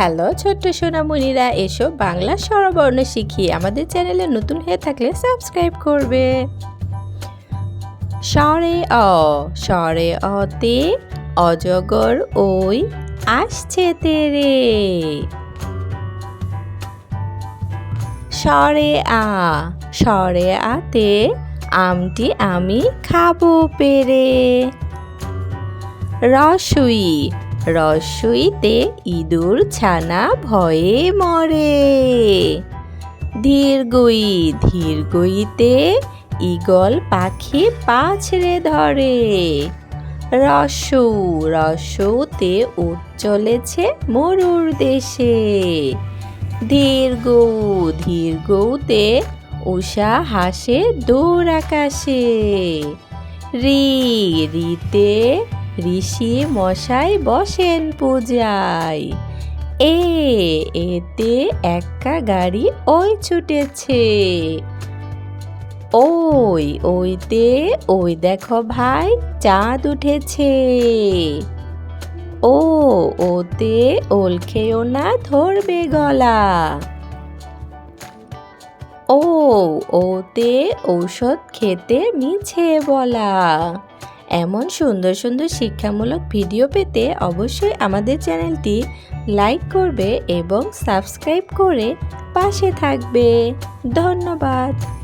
Hello ছোট্ট সোনামণিরা, এসো বাংলা স্বরবর্ণ শিখি আমাদের চ্যানেলে নতুন হয়ে থাকলে সাবস্ক্রাইব করবে। স্বরে অ, স্বরে অতে অজগর ওই আসছে তেরে। স্বরে আ, স্বরে আতে আমটি আমি খাব পেরে। রসুই রসুইতে ইঁদুর ছানা ভয়ে মরে। ধীরগই ধীরগইতে ঈগল পাখি পাছড়ে ধরে। রসু, রসুতে উঠ চলেছে মরুর দেশে। দীর্ঘ ধীরগৌতে উষা হাসে দূর আকাশে। রি, রিতে ঋষি মশাই বসেন পূজায়। এ, এতে একা গাড়ি ওই ছুটেছে। ওই, ওইতে, ওই দেখো ভাই, চাঁদ উঠেছে। ও, ওতে ওল খেয়েও না ধরবে গলা। ও, ওতে ঔষধ খেতে মিছে বলা। এমন সুন্দর সুন্দর শিক্ষামূলক ভিডিও পেতে অবশ্যই আমাদের চ্যানেলটি লাইক করবে এবং সাবস্ক্রাইব করে পাশে থাকবে। ধন্যবাদ।